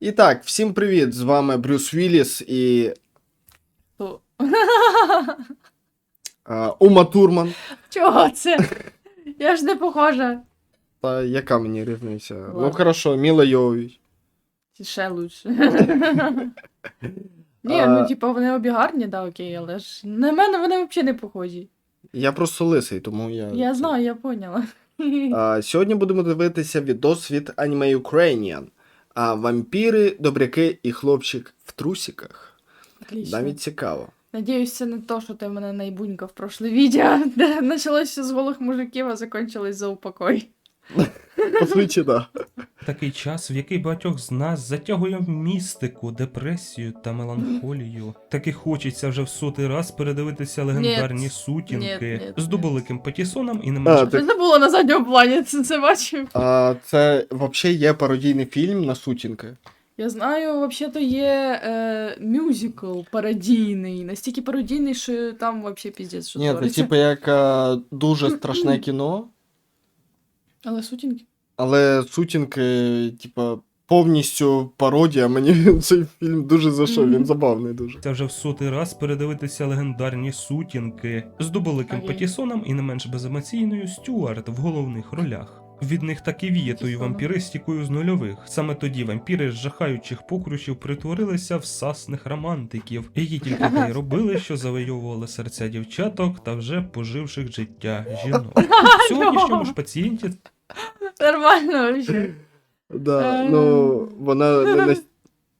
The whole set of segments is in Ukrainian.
І так, всім привіт! З вами Брюс Вілліс і Ума Турман. Чого це? Я ж не похожа. Та яка мені різниця? Ну хорошо, Міла. Чи ще лучше. Ні, ну типа вони обі гарні, да, окей, але ж на мене вони взагалі не похожі. Я просто лисий, тому я. Я знаю, я поняла. А, сьогодні будемо дивитися відос від Anime Ukrainian. А вампіри, добряки і хлопчик в трусиках. Отлично. Навіть цікаво. Надіюсь, це не то, що ти мене найбунька в прошле відео, де почалося з голих мужиків, а закінчилось за упокой. По суті, да. Такий час, в який багатьох з нас затягує в містику, депресію та меланхолію. Таки хочеться вже в сотий раз передивитися легендарні Ні. сутінки Ні, ні, з дуболиким патісоном і не А, менш так- Що це було на задньому плані, це, це бачив. А, це взагалі є пародійний фільм на сутінки. Я знаю, взагалі-то є е, мюзикл пародійний, настільки пародійний, що там взагалі піздець, що Ні, це твориться. типу як е, дуже страшне кіно. Але сутінки. Але сутінки, типа, повністю пародія. Мені цей фільм дуже зайшов, він забавний дуже. Це вже в сотий раз передивитися легендарні сутінки з дуболиким Окей. патісоном і не менш беземоційною Стюарт в головних ролях. Від них так і віє тою Патісоном. вампіристикою з нульових. Саме тоді вампіри з жахаючих покручів притворилися в сасних романтиків, які тільки те й робили, що завойовували серця дівчаток та вже поживших життя жінок. В сьогоднішньому ж пацієнті Нормально вообще. Да, Е. ну, вона не,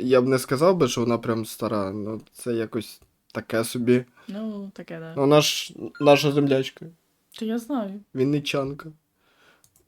я б не сказав би, що вона прям стара, ну це якось таке собі. Ну, таке, да. Ну, вона ж наша землячка, То я знаю. вінничанка.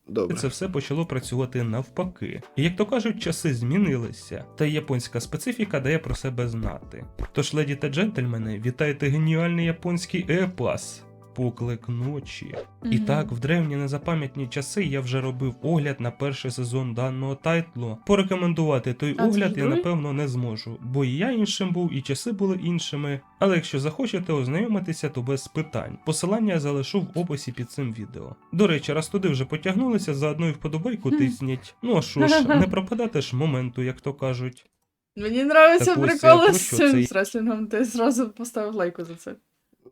Добре. це все почало працювати навпаки. І як то кажуть, часи змінилися, та й японська специфіка дає про себе знати. Тож, леді та джентльмени, вітайте геніальний японський епас. Поклик ночі. І так, в древні незапам'ятні часи я вже робив огляд на перший сезон даного тайтлу. Порекомендувати той А огляд я напевно не зможу, бо і я іншим був, і часи були іншими. Але якщо захочете ознайомитися, то без питань. Посилання я залишу в описі під цим відео. До речі, раз туди вже потягнулися, заодно і вподобайку Хм. тисніть. Ну а що ж, не пропадати ж моменту, як то кажуть. Мені Так приколи з цим це? з реслінгом. Ти зразу поставив лайку за це.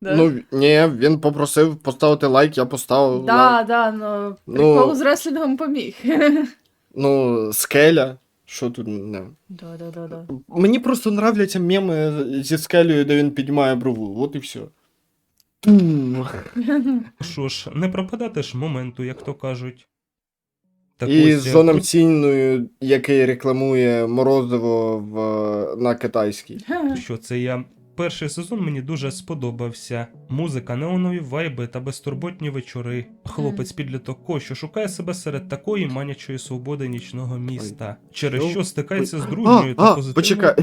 Да? Ну, ні, він попросив поставити лайк, я поставив да, лайк. да, ну, Ну- прикол з реслінгом поміг. Ну, скеля. Що тут не. Да, да, да, да. Мені просто нравляться меми зі скелею, де він піднімає брову. От і все. Що ж, не пропадати ж моменту, як то кажуть. Так І ось, з Зоном тут- Цінною, який рекламує морозиво в, на китайській. що це я. Перший сезон мені дуже сподобався. Музика, неонові вайби та безтурботні вечори. Хлопець підліток Ко, що шукає себе серед такої манячої свободи нічного міста, через що стикається з дружньою та позитивною почекай.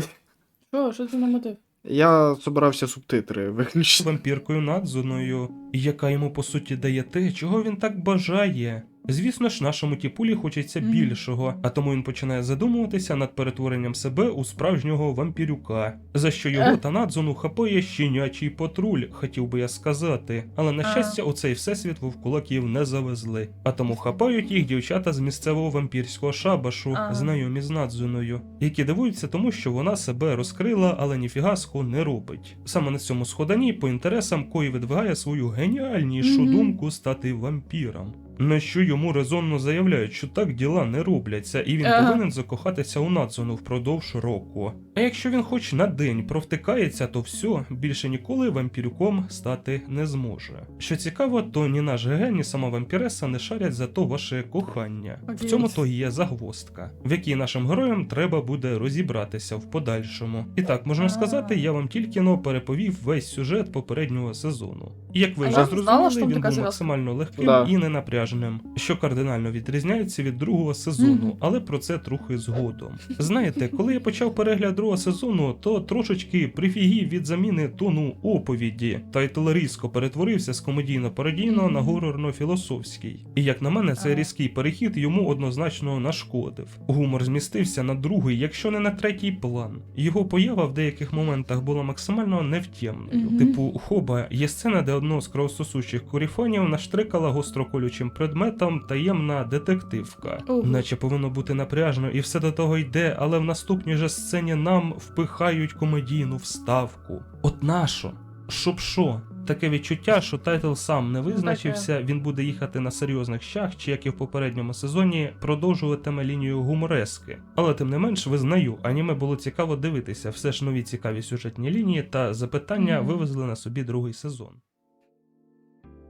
Що, що це на мотив? Я собирався субтитри виключити. вампіркою Надзуною, яка йому по суті дає те, чого він так бажає. Звісно ж, нашому тіпулі хочеться більшого, а тому він починає задумуватися над перетворенням себе у справжнього вампірюка, за що його та Надзуну хапає щенячий патруль, хотів би я сказати. Але на щастя, у цей всесвіт вовкулаків не завезли. А тому хапають їх дівчата з місцевого вампірського шабашу, знайомі з Надзуною, які дивуються тому, що вона себе розкрила, але ніфіга сху не робить. Саме на цьому сходанні по інтересам Кої видвигає свою геніальнішу думку стати вампіром. На що йому резонно заявляють, що так діла не робляться, і він Ага. повинен закохатися у Надзуну впродовж року. А якщо він хоч на день провтикається, то все, більше ніколи вампірюком стати не зможе. Що цікаво, то ні наш ГГ, ні сама вампіреса не шарять за то ваше кохання. В цьому то є загвоздка, в якій нашим героям треба буде розібратися в подальшому. І так можна сказати, я вам тільки но переповів весь сюжет попереднього сезону. І як ви вже зрозуміли, він був зв'язка. максимально легким Да. і ненапряжним, що кардинально відрізняється від другого сезону, але про це трохи згодом. Знаєте, коли я почав перегляд другого сезону, то трошечки прифігів від заміни тону оповіді. Тайтл різко перетворився з комедійно-пародійного на горорно-філософський. І як на мене, цей різкий перехід йому однозначно нашкодив. Гумор змістився на другий, якщо не на третій план. Його поява в деяких моментах була максимально невтємною. Типу, хоба, є сцена, де одного з кровососущих коріфонів наштрикала гостроколючим предметом таємна детективка. Ого. Наче повинно бути напряжно, і все до того йде, але в наступній же сцені нам впихають комедійну вставку. От нащо? Щоб що? Таке відчуття, що тайтл сам не визначився, він буде їхати на серйозних щах, чи як і в попередньому сезоні, продовжуватиме лінію гуморески. Але тим не менш визнаю, аніме було цікаво дивитися, все ж нові цікаві сюжетні лінії та запитання Мгм. вивезли на собі другий сезон.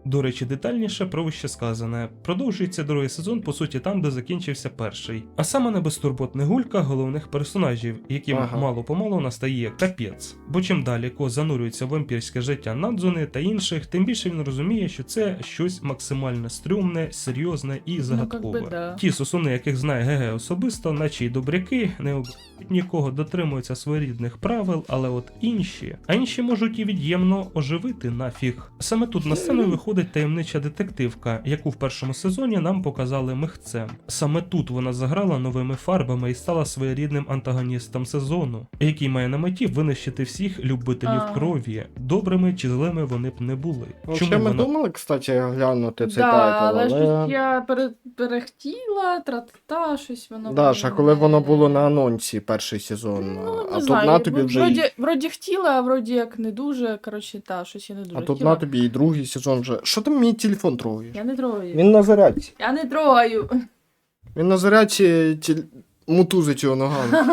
До речі, детальніше про вище сказане. Продовжується другий сезон, по суті, там, де закінчився перший. А саме на безтурботних гулька головних персонажів, яким Ага. мало помалу настає капець. Бо чим далі Ко занурюється в вампірське життя Надзуни та інших, тим більше він розуміє, що це щось максимально стрьомне, серйозне і загадкове. би да. Ті сосуни, яких знає ГГ особисто, наче й добряки, не обирають нікого, дотримуються своєрідних правил, але от інші, а інші можуть і від'ємно оживити нафіг. Саме тут на сцену виходить таємнича детективка, яку в першому сезоні нам показали михцем. Саме тут вона заграла новими фарбами і стала своєрідним антагоністом сезону, який має на меті винищити всіх любителів А. крові. Добрими чи злими вони б не були. Взагалі, ми думали, кстати, глянути цей да, тайтл, але але... щось я пере... перехтіла, тра-та, щось воно. Да, ж, а коли воно було на анонсі перший сезон, Ну, а тут на тобі ну, вже. Вроді, вроді хотіла, а вроді як не дуже. Коротше, та, щось я не дуже А тут хотіла. на тобі і другий сезон вже. Що ти мій телефон трогаєш? Я не трогаю. Він на зарядці. Я не трогаю. Він на зарядці тіль... мутузить його ногами.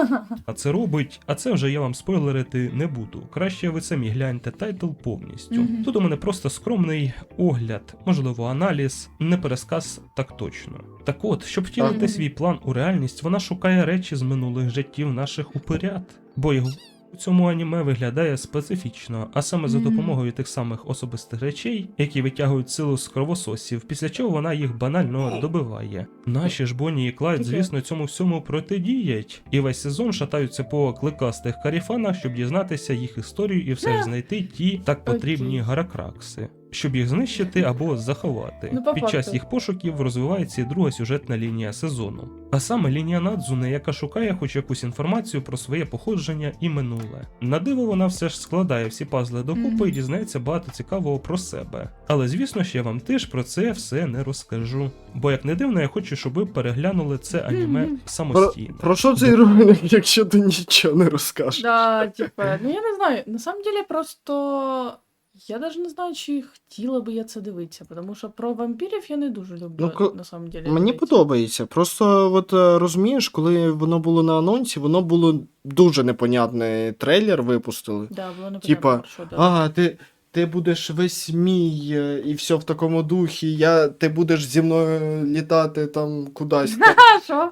А це робить, а це вже я вам спойлерити не буду. Краще ви самі гляньте тайтл повністю. Мгм. Тут у мене просто скромний огляд, можливо, аналіз, не пересказ так точно. Так от, щоб втілити Ага. свій план у реальність, вона шукає речі з минулих життів наших упирят. Бо його у цьому аніме виглядає специфічно, а саме за допомогою тих самих особистих речей, які витягують силу з кровососів, після чого вона їх банально добиває. Наші ж Бонні і Клайд, звісно, цьому всьому протидіять, і весь сезон шатаються по кликастих каріфанах, щоб дізнатися їх історію і все ж знайти ті так потрібні гаракракси. Щоб їх знищити або заховати. Ну, по Під час їх пошуків розвивається і друга сюжетна лінія сезону. А саме лінія Надзуне, яка шукає хоч якусь інформацію про своє походження і минуле. На диво вона все ж складає всі пазли докупи Мгм. і дізнається багато цікавого про себе. Але звісно ж я вам теж про це все не розкажу. Бо як не дивно, я хочу, щоб ви переглянули це аніме самостійно. про що цей ролик, якщо ти нічого не розкажеш? Да, типа, ну я не знаю. На самом деле просто. Я даже не знаю, чи хотіла би я це дивитися, тому що про вампірів я не дуже люблю, Ну, на самом деле. Мені дивитися. подобається. Просто от е, розумієш, коли воно було на анонсі, воно було дуже непонятний трейлер випустили. Да, було непонятно, Типа, що, да. А, ти, ти будеш весь мій, е, і все в такому духі. Я, ти будеш зі мною літати там кудись. А, що?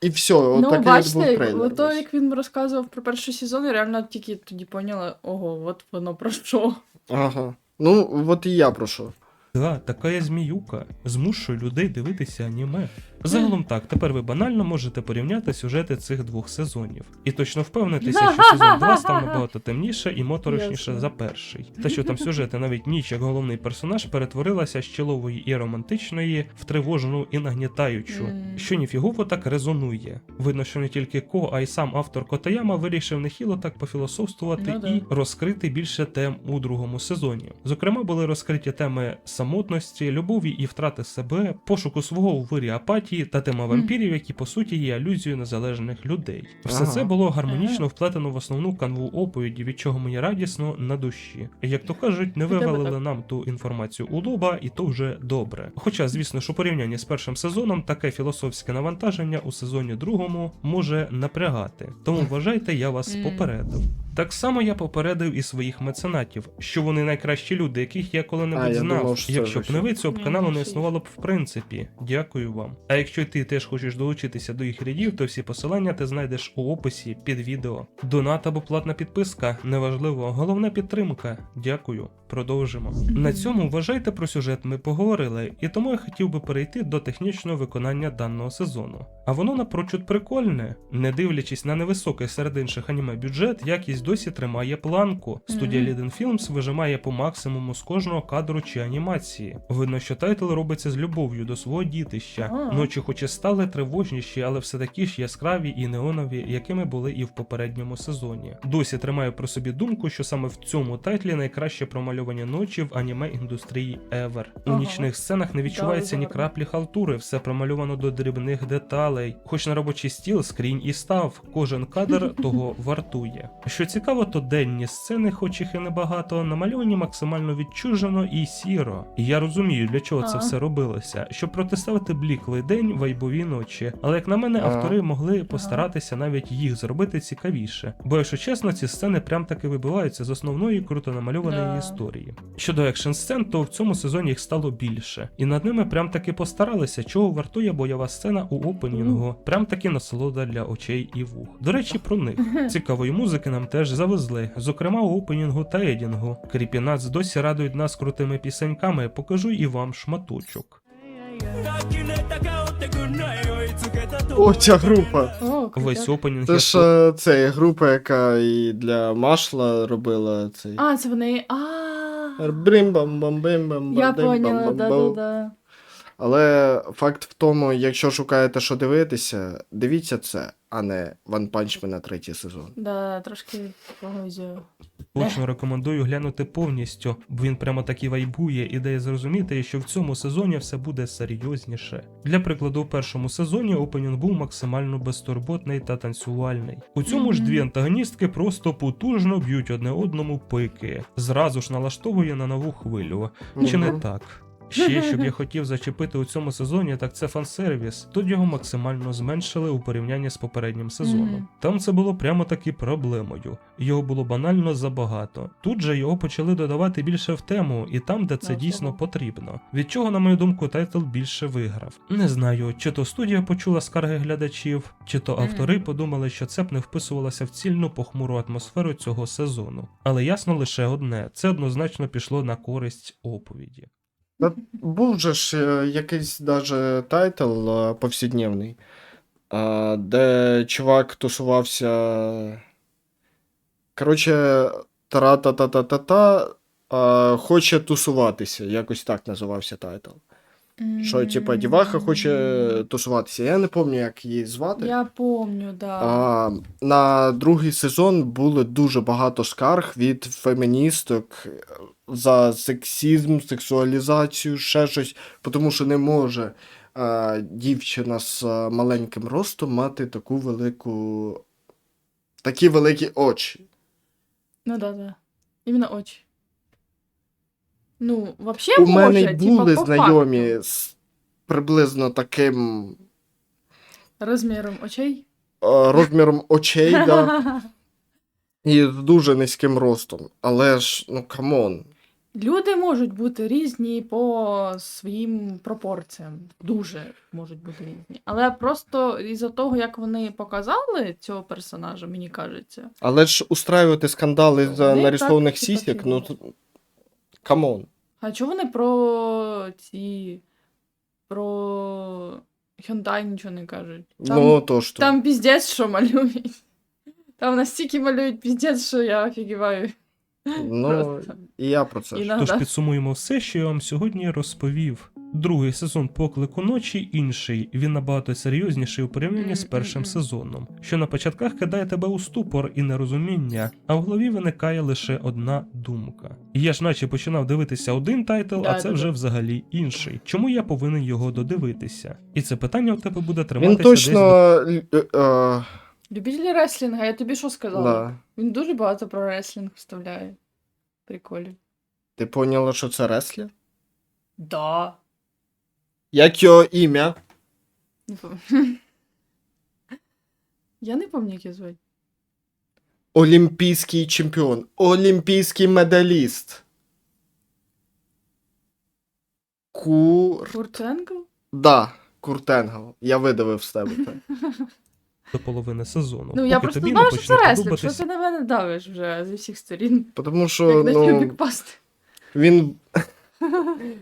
І все, от ну, був бачите, трейлер. ото весь. як він розказував про перший сезон, я реально тільки тоді поняла, ого, от воно про що. Ага. Ну, от і я про що. Да, така я зміюка змушує людей дивитися аніме. Загалом так, тепер ви банально можете порівняти сюжети цих двох сезонів. І точно впевнитися, що сезон 2 став набагато темніше і моторошніше за перший. Та що там сюжети, навіть ніч як головний персонаж перетворилася з чолової і романтичної в тривожну і нагнітаючу, Мгм. що ніфігово так резонує. Видно, що не тільки Ко, а й сам автор Котаяма вирішив нехило так пофілософствувати Ну і розкрити більше тем у другому сезоні. Зокрема, були розкриті теми самотності, любові і втрати себе, пошуку свого у вирі апатії та тема вампірів, які по суті є алюзією незалежних людей. Все Ага. це було гармонічно вплетено в основну канву оповіді, від чого мені радісно на душі. Як то кажуть, не вивалили нам ту інформацію у лоба, і то вже добре. Хоча, звісно, що порівняння з першим сезоном таке філософське навантаження у сезоні другому може напрягати. Тому вважайте, я вас попередив. Так само я попередив і своїх меценатів, що вони найкращі люди, яких я коли-небудь знав. думав, що Якщо б не ви, цього б каналу не не існувало б в принципі. Дякую вам. А якщо ти теж хочеш долучитися до їх рядів, то всі посилання ти знайдеш у описі під відео. Донат або платна підписка, неважливо, головна підтримка. Дякую. Продовжимо. На цьому вважайте про сюжет ми поговорили, і тому я хотів би перейти до технічного виконання даного сезону. А воно напрочуд прикольне. Не дивлячись на невисокий серед інших аніме бюджет, якість досі тримає планку. Студія. Liden Films вижимає по максимуму з кожного кадру чи анімації. Видно, що тайтл робиться з любов'ю до свого дітища. Ночі хоч і стали тривожніші, але все такі ж яскраві і неонові, якими були і в попередньому сезоні. Досі тримаю про собі думку, що саме в цьому тайтлі найкраще промальовано намальовані ночі в аніме індустрії ever. У Ага. нічних сценах не відчувається ні краплі халтури, все промальовано до дрібних деталей. Хоч на робочий стіл скрінь і став, кожен кадр того вартує. Що цікаво, то денні сцени, хоч їх і небагато, намальовані максимально відчужено і сіро. І я розумію, для чого це все робилося, щоб протиставити бліклий день вайбові ночі. Але як на мене, Ага. автори могли постаратися навіть їх зробити цікавіше. Бо, якщо чесно, ці сцени прям таки вибиваються з основної круто намальованої Да. Історії. Щодо екшн сцен, то в цьому сезоні їх стало більше, і над ними прям таки постаралися, чого вартує бойова сцена у опенінгу. Прям таки насолода для очей і вух. До речі, про них цікавої музики нам теж завезли, зокрема у опенінгу та едінгу. Кріпінац досі радують нас крутими пісеньками. Покажу і вам шматочок. О, ця група. О, Весь опенінг Це ж е, це група, яка і для Машла робила цей. А, це вони. А. брим бам бам бим бам Я поняла, да-да-да. Але факт в тому, якщо шукаєте, що дивитися, дивіться це, а не One Punch Man на третій сезон. Да, трошки погодю. Точно рекомендую глянути повністю, бо він прямо таки вайбує і дає зрозуміти, що в цьому сезоні все буде серйозніше. Для прикладу, у першому сезоні опенінг був максимально безтурботний та танцювальний. У цьому ж дві антагоністки просто потужно б'ють одне одному пики, зразу ж налаштовує на нову хвилю. Чи не так? Ще, щоб я хотів зачепити у цьому сезоні, так це фансервіс. Тут його максимально зменшили у порівнянні з попереднім сезоном. Мгм. Там це було прямо таки проблемою. Його було банально забагато. Тут же його почали додавати більше в тему, і там, де це Ага. дійсно потрібно. Від чого, на мою думку, тайтл більше виграв. Не знаю, чи то студія почула скарги глядачів, чи то автори подумали, що це б не вписувалося в цільну похмуру атмосферу цього сезону. Але ясно лише одне: це однозначно пішло на користь оповіді. Був же ж е, якийсь даже тайтл повсякденний, е, де чувак тусувався. Коротше, тара-та-та-та-та-та, е, хоче тусуватися. Якось так називався тайтл. Що, типа, діваха хоче тусуватися. Я не пам'ятаю, як її звати. Я помню, да. А, на другий сезон було дуже багато скарг від феміністок е, за сексізм, сексуалізацію, ще щось, тому що не може а, дівчина з маленьким ростом мати таку велику. Такі великі очі. Ну да, да. Іменно очі. Ну, вообще У мене може, типа, були по знайомі факту. з приблизно таким Розміром очей. а, розміром очей, да, і з дуже низьким ростом. Але ж, ну камон. Люди можуть бути різні по своїм пропорціям. Дуже можуть бути різні. Але просто із-за того, як вони показали цього персонажа, мені кажеться. Але ж устраювати скандали за Вони нарисованих так, типа, сісік, ну тут- камон. А чого вони про ці. про Hyundai нічого не кажуть? Там, ну то що. там піздець, що малюють. Там настільки малюють піздець, що я офігіваю. Ну, просто. і я про це. Іногда. Тож підсумуємо все, що я вам сьогодні розповів. Другий сезон поклику ночі інший. Він набагато серйозніший у порівнянні з першим сезоном, що на початках кидає тебе у ступор і нерозуміння, а в голові виникає лише одна думка. І я ж наче починав дивитися один тайтл, а це вже взагалі інший. Чому я повинен його додивитися? І це питання у тебе буде Він триматися точно. десь е, е, Любителі реслінга, я тобі що сказала? да. Він дуже багато про реслінг вставляє. Приколі. Ти поняла, що це реслер? Да. Як його ім'я? Не пом- Я не пам'ятаю, як його звати. Олімпійський чемпіон. Олімпійський медаліст. Кур. Куртенко? Да, Куртенгал. Я видавив з тебе це. до половини сезону. Ну, я поки просто тобі не що це почне реслінг. Що подобатись ти на мене давиш вже зі всіх сторін? Тому що, Як на ну, тюбік пасти. він.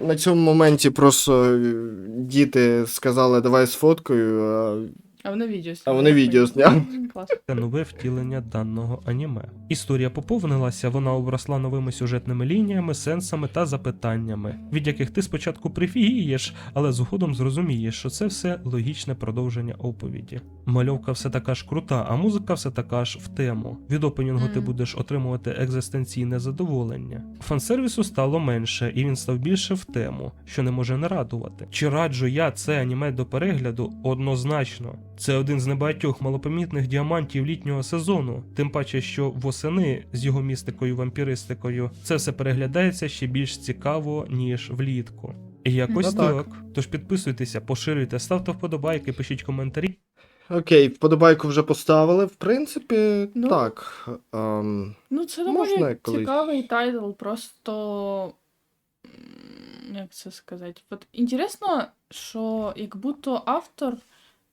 На цьому моменті просто е, діти сказали, давай з фоткою. а А вони відео А вони відео зняли. Клас. Це нове втілення даного аніме. Історія поповнилася, вона обросла новими сюжетними лініями, сенсами та запитаннями, від яких ти спочатку прифігієш, але згодом зрозумієш, що це все логічне продовження оповіді. Мальовка все така ж крута, а музика все така ж в тему. Від опенінгу ти будеш отримувати екзистенційне задоволення. Фансервісу стало менше, і він став більше в тему, що не може не радувати. Чи раджу я це аніме до перегляду? Однозначно. Це один з небагатьох малопомітних діамантів літнього сезону, тим паче, що восени з його містикою вампіристикою це все переглядається ще більш цікаво, ніж влітку. І якось Ну так. так. Тож підписуйтеся, поширюйте, ставте вподобайки, пишіть коментарі. Окей, вподобайку вже поставили. В принципі, Ну. так. Ем, Ну, це Можна доволі колись. цікавий тайтл, просто. Як це сказати? От інтересно, що як будто автор.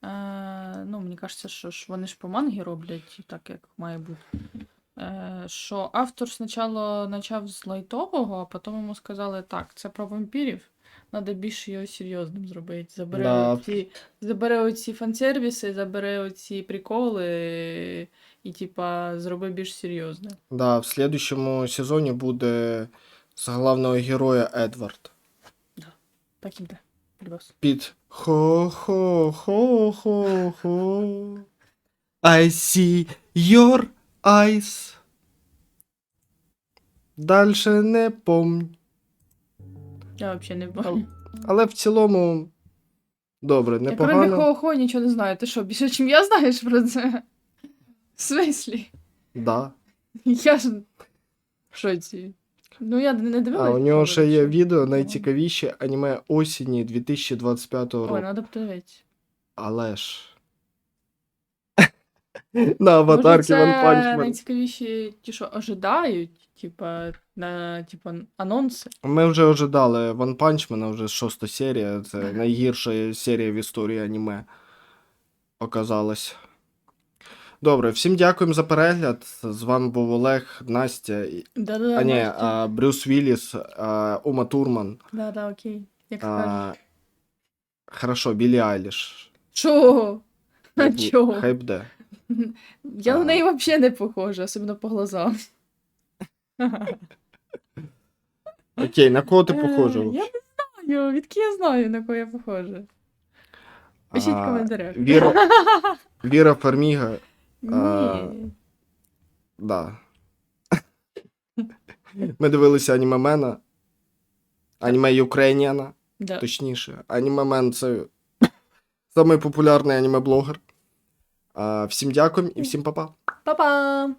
Е, ну, мені кажеться, що ж вони ж по мангі роблять так, як має бути. Е, що автор спочатку почав з лайтового, а потім йому сказали, так, це про вампірів. Треба більше його серйозним зробити. Забере, Да. оці, забере оці фан-сервіси, забере оці приколи і, типа, зроби більш серйозне. да, в слідущому сезоні буде з головного героя Едвард. Так і буде. Плюс. Під хо-хо-хо-хо-хо. I see your eyes. Дальше не помню. Я взагалі не бачу. Але в цілому добре, Я кроме непогано. хо-хо нічого не знаю. Ти що, більше, чим я знаєш про це? В смислі? Да. Я ж в шоці. Ну, я не дивилася. А у нього ще є відео найцікавіші аніме осені 2025 року. Ой, треба подивитися. Але ж. На це Punch Man. найцікавіші ті, що ожидають, типа, на типа, анонси. Ми вже ожидали Punch Man, вже шоста серія. Це найгірша серія в історії аніме. Оказалось. Добре, всім дякуємо за перегляд. З вами був Олег, Настя, і- а ні, Настя. а, Брюс Вілліс, а, Ума Турман. Да-да, окей. Як. А, хорошо, Білі Айліш. Чого? А чого? Хайп де. Я А. на неї взагалі не похожа, особливо по глазам. Окей, на кого ти похожа? Е, Я не знаю, відки я знаю, на кого я похожа. Пишіть в коментарях. Віра, Віра Фарміга, Ні. да. Ми дивилися анімемена. Аніме Юкрейніана, Да. точніше. Анімемен це самий популярний аніме-блогер. Всім дякуємо і всім па-па. Па-па!